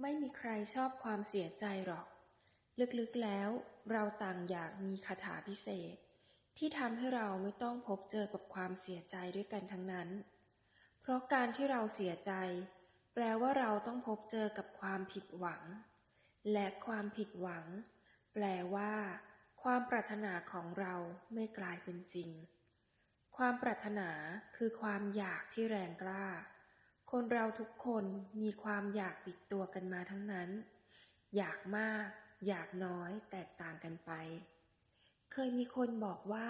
ไม่มีใครชอบความเสียใจหรอก ลึกๆแล้ว เราต่างอยากมีคาถาพิเศษ ที่ทำให้เราไม่ต้องพบเจอกับความเสียใจด้วยกันทั้งนั้น เพราะการที่เราเสียใจ แปลว่าเราต้องพบเจอกับความผิดหวัง และความผิดหวัง แปลว่า ความปรารถนาของเราไม่กลายเป็นจริง ความปรารถนาคือความอยากที่แรงกล้า คนเราทุกคนมีความอยากติดตัวกันมาทั้งนั้น อยากมาก อยากน้อยแตกต่างกันไป เคยมีคนบอกว่า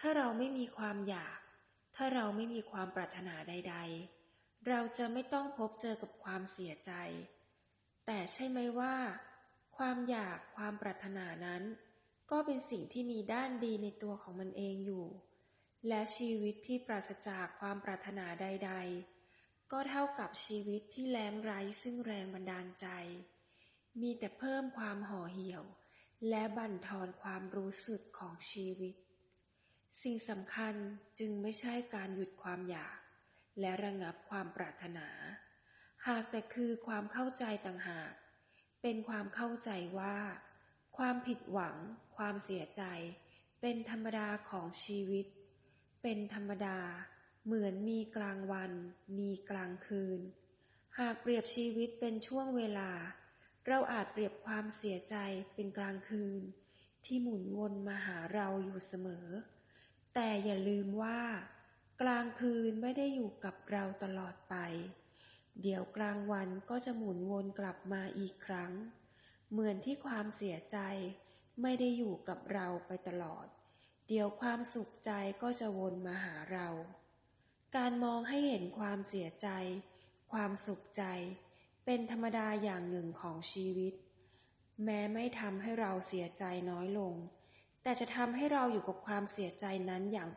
ถ้าเราไม่มีความอยาก ถ้าเราไม่มีความปรารถนาใด ๆ เราจะไม่ต้องพบเจอกับความเสียใจ แต่ใช่ไหมว่า ความอยากความปรารถนานั้น ก็เป็นสิ่งที่มีด้านดีในตัวของมันเองอยู่ และชีวิตที่ปราศจากความปรารถนาใด ๆ ก็เท่ากับชีวิตที่แล้งไร้ซึ่งแรงบันดาลใจ มีแต่เพิ่มความห่อเหี่ยว และบั่นทอนความรู้สึกของชีวิต สิ่งสำคัญจึงไม่ใช่การหยุดความอยาก และระงับความปรารถนา หากแต่คือความเข้าใจต่างหาก เป็นความเข้าใจว่า ความผิดหวัง ความเสียใจ เป็นธรรมดาของชีวิต เป็นธรรมดา เหมือนมีกลางวัน มีกลางคืน หากเปรียบชีวิตเป็นช่วงเวลา เราอาจเปรียบความเสียใจเป็นกลางคืน ที่หมุนวนมาหาเราอยู่เสมอ แต่อย่าลืมว่า กลางคืนไม่ได้อยู่กับเราตลอดไป เดี๋ยวกลางวันก็จะหมุนวนกลับมาอีกครั้ง เหมือนที่ความเสียใจ ไม่ได้อยู่กับเราไปตลอด เดี๋ยวความสุขใจก็จะวนมาหาเรา การมองให้เห็นความเสียใจ ความสุขใจ เป็นธรรมดาอย่างหนึ่งของชีวิต แม้ไม่ทำให้เราเสียใจน้อยลง แต่จะทำให้เราอยู่กับความเสียใจนั้นอย่าง